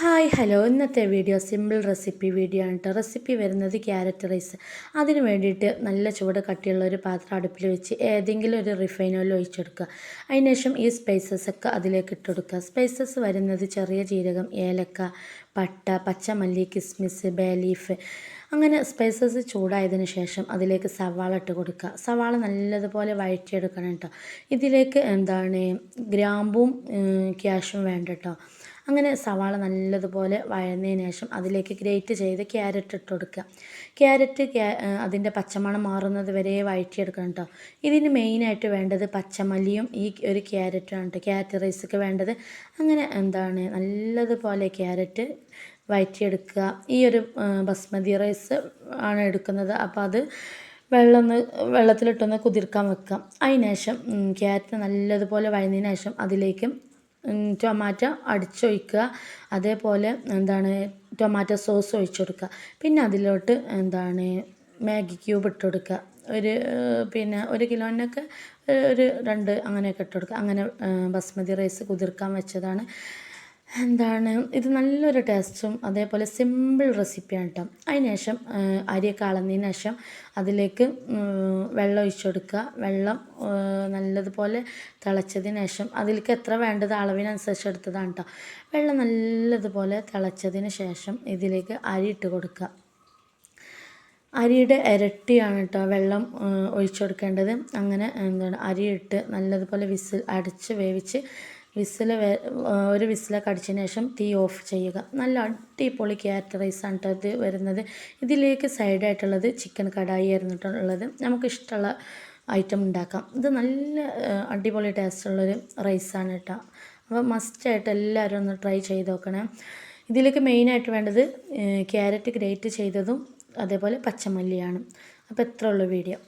Hi hello. ഇന്നത്തെ video simple recipe video ആണ് കേട്ടോ റെസിപ്പി വരുന്നത് ക്യാരറ്റ് റൈസ്. അതിന് വേണ്ടിയിട്ട് നല്ല ചൂട് കട്ടിയുള്ള ഒരു പാത്രം അടുപ്പിൽ വെച്ച് ഏതെങ്കിലും ഒരു റിഫൈൻ ഓയിൽ ഒഴിച്ചെടുക്കുക അതിനുശേഷം ഈ സ്പൈസസ് ഒക്കെ അതിലേക്ക് ഇട്ടെടുക്കുക സ്പൈസസ് വരുന്നത് ചെറിയ ജീരകം ഏലക്ക പട്ട പച്ചമല്ലി കിസ്മിസ് ബേ ലീഫ് അങ്ങനെ സ്പൈസസ് ചൂടായതിനു ശേഷം അതിലേക്ക് സവാള ഇട്ട് കൊടുക്കുക. സവാള നല്ലതുപോലെ വഴറ്റിയെടുക്കണം കേട്ടോ. ഇതിലേക്ക് എന്താണ് ഗ്രാമ്പും ക്യാഷും വേണ്ട കേട്ടോ. അങ്ങനെ സവാള നല്ലതുപോലെ വഴന്നതിന് ശേഷം അതിലേക്ക് ഗ്രേറ്റ് ചെയ്ത് ക്യാരറ്റ് ഇട്ട് കൊടുക്കുക. ക്യാരറ്റ് അതിന്റെ പച്ചമണം മാറുന്നത് വരെ വഴറ്റിയെടുക്കണം കേട്ടോ. ഇതിന് മെയിനായിട്ട് വേണ്ടത് പച്ചമല്ലിയും ഈ ഒരു ക്യാരറ്റും കേട്ടോ. ക്യാരറ്റ് റൈസൊക്കെ വേണ്ടത്. അങ്ങനെ എന്താണ് നല്ലതുപോലെ ക്യാരറ്റ് വഴറ്റിയെടുക്കുക ഈ ഒരു ബസ്മതി റൈസ് ആണ് എടുക്കുന്നത്. അപ്പോൾ അത് വെള്ളം ഒന്ന് വെള്ളത്തിലിട്ടൊന്ന് കുതിർക്കാൻ വെക്കാം അതിന് ശേഷം ക്യാരറ്റ് നല്ലതുപോലെ വഴഞ്ഞതിന് ശേഷം അതിലേക്ക് ടൊമാറ്റോ അടിച്ചൊഴിക്കുക. അതേപോലെ എന്താണ് ടൊമാറ്റോ സോസ് ഒഴിച്ചു കൊടുക്കുക പിന്നെ അതിലോട്ട് എന്താണ് മാഗി ക്യൂബ് ഇട്ട് കൊടുക്കുക ഒരു പിന്നെ ഒരു കിലോനൊക്കെ ഒരു രണ്ട് അങ്ങനെയൊക്കെ ഇട്ട് കൊടുക്കുക അങ്ങനെ ബസ്മതി റൈസ് കുതിർക്കാൻ വെച്ചതാണ്. എന്താണ്? ഇത് നല്ലൊരു ടേസ്റ്റും അതേപോലെ സിമ്പിൾ റെസിപ്പിയാണ് കേട്ടോ. അതിനുശേഷം അരിയൊക്കെ അളന്നതിന് ശേഷം അതിലേക്ക് വെള്ളം ഒഴിച്ചു കൊടുക്കുക. വെള്ളം നല്ലതുപോലെ തിളച്ചതിന് ശേഷം അതിലേക്ക് എത്ര വേണ്ടത് അളവിനനുസരിച്ച് എടുത്തതാണ് കേട്ടോ. വെള്ളം നല്ലതുപോലെ തിളച്ചതിന് ശേഷം ഇതിലേക്ക് അരി ഇട്ട് കൊടുക്കുക. അരിയുടെ ഇരട്ടിയാണ് കേട്ടോ വെള്ളം ഒഴിച്ചു കൊടുക്കേണ്ടത്. അങ്ങനെ എന്താണ് അരിയിട്ട് നല്ലതുപോലെ വിസിൽ അടച്ച് വേവിച്ച് വിസിൽ ഒരു വിസിലൊക്കെ അടിച്ചതിന് ശേഷം തീ ഓഫ് ചെയ്യുക. നല്ല അടിപൊളി ക്യാരറ്റ് റൈസാണ് കേട്ടോ ഇത് വരുന്നത്. ഇതിലേക്ക് സൈഡായിട്ടുള്ളത് ചിക്കൻ കടായി ആയിരുന്നിട്ടുള്ളത്. നമുക്കിഷ്ടമുള്ള ഐറ്റം ഉണ്ടാക്കാം. ഇത് നല്ല അടിപൊളി ടേസ്റ്റുള്ളൊരു റൈസാണ് കേട്ടോ അപ്പോൾ മസ്റ്റായിട്ട് എല്ലാവരും ഒന്ന് ട്രൈ ചെയ്ത് നോക്കണേ. ഇതിലേക്ക് മെയിനായിട്ട് വേണ്ടത് ക്യാരറ്റ് ഗ്രേറ്റ് ചെയ്തതും അതേപോലെ പച്ചമല്ലിയാണ്. അപ്പോൾ എത്ര ഉള്ളൂ വീഡിയോ